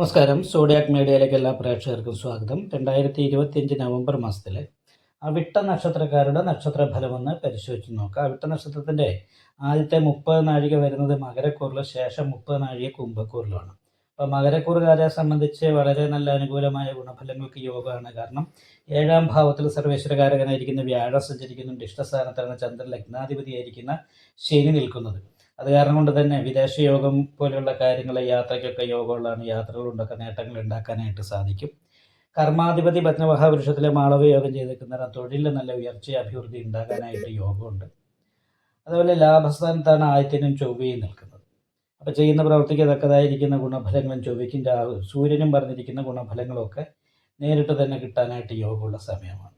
നമസ്കാരം. സോഡിയാക് മീഡിയയിലേക്ക് എല്ലാ പ്രേക്ഷകർക്കും സ്വാഗതം. രണ്ടായിരത്തി ഇരുപത്തിയഞ്ച് നവംബർ മാസത്തിലെ അവിട്ട നക്ഷത്രക്കാരുടെ നക്ഷത്ര ഫലമെന്ന് പരിശോധിച്ച് നോക്കാം. അവിട്ട നക്ഷത്രത്തിന്റെ ആദ്യത്തെ മുപ്പത് നാഴിക വരുന്നത് മകരക്കൂറിൽ ശേഷം മുപ്പത് നാഴിക കുംഭക്കൂറിലാണ്. അപ്പോൾ മകരക്കൂറുകാരെ സംബന്ധിച്ച് വളരെ നല്ല അനുകൂലമായ ഗുണഫലങ്ങൾക്ക് യോഗമാണ്. കാരണം ഏഴാം ഭാവത്തിൽ സർവേശ്വരകാരകനായിരിക്കുന്ന വ്യാഴം സഞ്ചരിക്കുന്നുണ്ട്. ഇഷ്ടസ്ഥാനത്താണ് ചന്ദ്രൻ ലഗ്നാധിപതിയായിരിക്കുന്ന ശനി നിൽക്കുന്നത്. അത് കാരണം കൊണ്ട് തന്നെ വിദേശ യോഗം പോലെയുള്ള കാര്യങ്ങൾ യാത്രയ്ക്കൊക്കെ യോഗമുള്ളതാണ് യാത്രകളുണ്ടൊക്കെ നേട്ടങ്ങൾ ഉണ്ടാക്കാനായിട്ട് സാധിക്കും. കർമാധിപതി പത്മമഹാപുരുഷത്തിലെ മാളവ യോഗം ചെയ്തേക്കുന്ന തൊഴിലിൽ നല്ല ഉയർച്ച അഭിവൃദ്ധി ഉണ്ടാകാനായിട്ട് യോഗമുണ്ട്. അതുപോലെ ലാഭസ്ഥാനത്താണ് ആയത്തിനും ചൊവ്വയും നിൽക്കുന്നത്. അപ്പോൾ ചെയ്യുന്ന പ്രവൃത്തിക്ക് തക്കതായിരിക്കുന്ന ഗുണഫലങ്ങളും ചൊവ്വയ്ക്കും രാഹു സൂര്യനും പറഞ്ഞിരിക്കുന്ന ഗുണഫലങ്ങളൊക്കെ നേരിട്ട് തന്നെ കിട്ടാനായിട്ട് യോഗമുള്ള സമയമാണ്.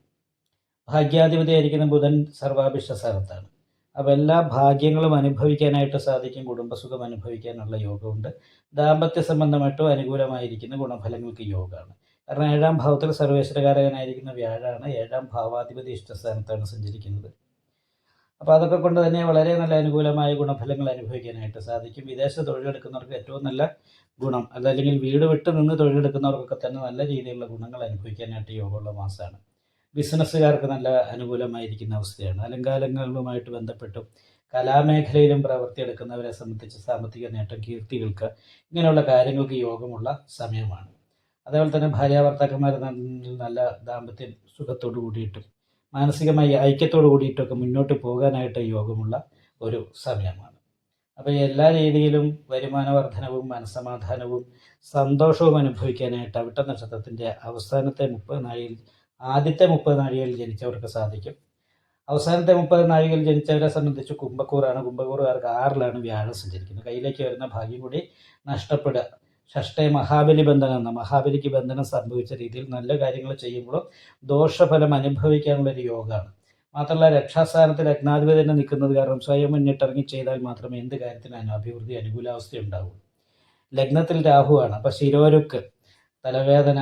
ഭാഗ്യാധിപതി ആയിരിക്കുന്ന ബുധൻ സർവാഭിഷ്ട സ്ഥാനത്താണ്. അപ്പോൾ എല്ലാ ഭാഗ്യങ്ങളും അനുഭവിക്കാനായിട്ട് സാധിക്കും കുടുംബസുഖം അനുഭവിക്കാനുള്ള യോഗമുണ്ട്. ദാമ്പത്യ സംബന്ധമായിട്ടും അനുകൂലമായിരിക്കുന്ന ഗുണഫലങ്ങൾക്ക് യോഗമാണ്. കാരണം ഏഴാം ഭാവത്തിൽ സർവേശ്വരകാരകനായിരിക്കുന്ന വ്യാഴാണ് ഏഴാം ഭാവാധിപതി ഇഷ്ടസ്ഥാനത്താണ് സഞ്ചരിക്കുന്നത്. അപ്പോൾ അതൊക്കെ കൊണ്ട് തന്നെ വളരെ നല്ല അനുകൂലമായ ഗുണഫലങ്ങൾ അനുഭവിക്കാനായിട്ട് സാധിക്കും. വിദേശ തൊഴിലെടുക്കുന്നവർക്ക് ഏറ്റവും നല്ല ഗുണം അതല്ലെങ്കിൽ വീട് വിട്ട് നിന്ന് തൊഴിലെടുക്കുന്നവർക്കൊക്കെ തന്നെ നല്ല രീതിയിലുള്ള ഗുണങ്ങൾ അനുഭവിക്കാനായിട്ട് യോഗമുള്ള മാസമാണ്. ബിസിനസ്സുകാർക്ക് നല്ല അനുകൂലമായിരിക്കുന്ന അവസ്ഥയാണ്. അലങ്കാലങ്ങളുമായിട്ട് ബന്ധപ്പെട്ടും കലാമേഖലയിലും പ്രവർത്തിയെടുക്കുന്നവരെ സംബന്ധിച്ച് സാമ്പത്തിക നേട്ടം കീർത്തികൾക്ക് ഇങ്ങനെയുള്ള കാര്യങ്ങൾക്ക് യോഗമുള്ള സമയമാണ്. അതേപോലെ തന്നെ ഭാര്യാഭർത്താക്കന്മാർ നല്ല ദാമ്പത്യ സുഖത്തോടു കൂടിയിട്ടും മാനസികമായി ഐക്യത്തോടു കൂടിയിട്ടൊക്കെ മുന്നോട്ട് പോകാനായിട്ട് യോഗമുള്ള ഒരു സമയമാണ്. അപ്പോൾ എല്ലാ രീതിയിലും വരുമാന വർധനവും മനസ്സമാധാനവും സന്തോഷവും അനുഭവിക്കാനായിട്ട് അവിട്ട നക്ഷത്രത്തിന്റെ അവസാനത്തെ മുപ്പത് നാഴിയിൽ ആദ്യത്തെ മുപ്പത് നാഴികയിൽ ജനിച്ചവർക്ക് സാധിക്കും. അവസാനത്തെ മുപ്പത് നാഴികയിൽ ജനിച്ചവരെ സംബന്ധിച്ച് കുംഭക്കൂറാണ്. കുംഭക്കൂറുകാർക്ക് ആറിലാണ് വ്യാഴം സഞ്ചരിക്കുന്നത്. കയ്യിലേക്ക് വരുന്ന ഭാഗ്യം കൂടി നഷ്ടപ്പെടുക. ഷഷ്ടേ മഹാബലി ബന്ധനം എന്ന മഹാബലിക്ക് ബന്ധനം സംഭവിച്ച രീതിയിൽ നല്ല കാര്യങ്ങൾ ചെയ്യുമ്പോഴും ദോഷഫലം അനുഭവിക്കാനുള്ള ഒരു യോഗമാണ്. മാത്രമല്ല രക്ഷാസ്ഥാനത്ത് ലഗ്നാധിപതി തന്നെ നിൽക്കുന്നത് കാരണം സ്വയം മുന്നിട്ടിറങ്ങി ചെയ്താൽ മാത്രമേ എന്ത് കാര്യത്തിന് അഭിവൃദ്ധി അനുകൂലാവസ്ഥ ഉണ്ടാവൂ ലഗ്നത്തിൽ രാഹുവാണ്. അപ്പോൾ ശിരോരുക്ക് തലവേദന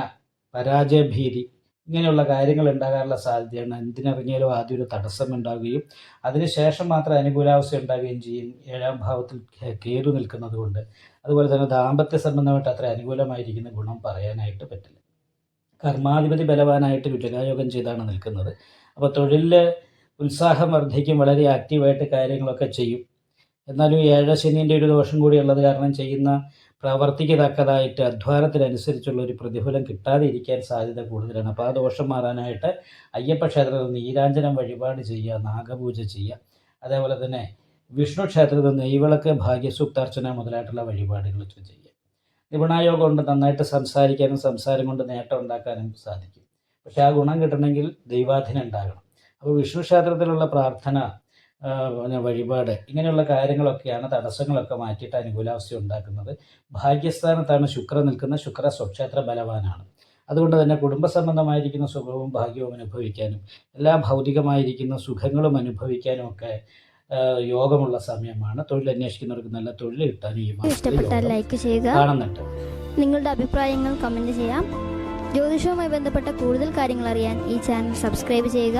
പരാജയഭീതി ഇങ്ങനെയുള്ള കാര്യങ്ങൾ ഉണ്ടാകാനുള്ള സാധ്യതയാണ്. എന്തിനിറങ്ങിയാലും ആദ്യം ഒരു തടസ്സം ഉണ്ടാവുകയും അതിനുശേഷം മാത്രം അനുകൂലാവസ്ഥ ഉണ്ടാവുകയും ചെയ്യും. ഏഴാം ഭാവത്തിൽ കയറി നിൽക്കുന്നത് കൊണ്ട്. അതുപോലെ തന്നെ ദാമ്പത്യ സംബന്ധമായിട്ട് അത്ര അനുകൂലമായിരിക്കുന്ന ഗുണം പറയാനായിട്ട് പറ്റില്ല. കർമാധിപതി ബലവാനായിട്ട് വിലകായോഗം ചെയ്താണ് നിൽക്കുന്നത്. അപ്പോൾ തൊഴിലിൽ ഉത്സാഹം വർദ്ധിക്കും വളരെ ആക്റ്റീവായിട്ട് കാര്യങ്ങളൊക്കെ ചെയ്യും. എന്നാലും ഏഴ ശനീന്റെ ഒരു ദോഷം കൂടി ഉള്ളത് കാരണം ചെയ്യുന്ന പ്രവർത്തിക്ക് തക്കതായിട്ട് അധ്വാനത്തിനനുസരിച്ചുള്ള ഒരു പ്രതിഫലം കിട്ടാതെ ഇരിക്കാൻ സാധ്യത കൂടുതലാണ്. അപ്പോൾ ആ ദോഷം മാറാനായിട്ട് അയ്യപ്പ ക്ഷേത്രത്തിൽ നീരാഞ്ജനം വഴിപാട് ചെയ്യുക നാഗപൂജ ചെയ്യുക. അതേപോലെ തന്നെ വിഷ്ണു ക്ഷേത്രത്തിൽ നെയ്വിളക്ക് ഭാഗ്യസൂക്താർച്ചന മുതലായിട്ടുള്ള വഴിപാടുകളൊക്കെ ചെയ്യുക. നിപുണായോഗം കൊണ്ട് നന്നായിട്ട് സംസാരിക്കാനും സംസാരം കൊണ്ട് നേട്ടം ഉണ്ടാക്കാനും സാധിക്കും. പക്ഷേ ആ ഗുണം കിട്ടണമെങ്കിൽ ദൈവാധീനം ഉണ്ടാകണം. അപ്പോൾ വിഷ്ണു ക്ഷേത്രത്തിലുള്ള പ്രാർത്ഥന പിന്നെ വഴിപാട് ഇങ്ങനെയുള്ള കാര്യങ്ങളൊക്കെയാണ് തടസ്സങ്ങളൊക്കെ മാറ്റിയിട്ട് അനുകൂലാവസ്ഥ ഉണ്ടാക്കുന്നത്. ഭാഗ്യസ്ഥാനത്താണ് ശുക്രൻ നിൽക്കുന്ന ശുക്ര സ്വക്ഷേത്ര ബലവാനാണ്. അതുകൊണ്ട് തന്നെ കുടുംബ സംബന്ധമായിരിക്കുന്ന സുഖവും ഭാഗ്യവും അനുഭവിക്കാനും എല്ലാ ഭൗതികമായിരിക്കുന്ന സുഖങ്ങളും അനുഭവിക്കാനും ഒക്കെ യോഗമുള്ള സമയമാണ്. തൊഴിൽ അന്വേഷിക്കുന്നവർക്ക് നല്ല തൊഴിൽ കിട്ടാനും ഈ ഇഷ്ടപ്പെട്ടാൽ ലൈക്ക് ചെയ്യുക. കാണുന്നുണ്ട്. നിങ്ങളുടെ അഭിപ്രായങ്ങൾ കമന്റ് ചെയ്യാം. ജ്യോതിഷവുമായി ബന്ധപ്പെട്ട കൂടുതൽ കാര്യങ്ങൾ അറിയാൻ ഈ ചാനൽ സബ്സ്ക്രൈബ് ചെയ്യുക.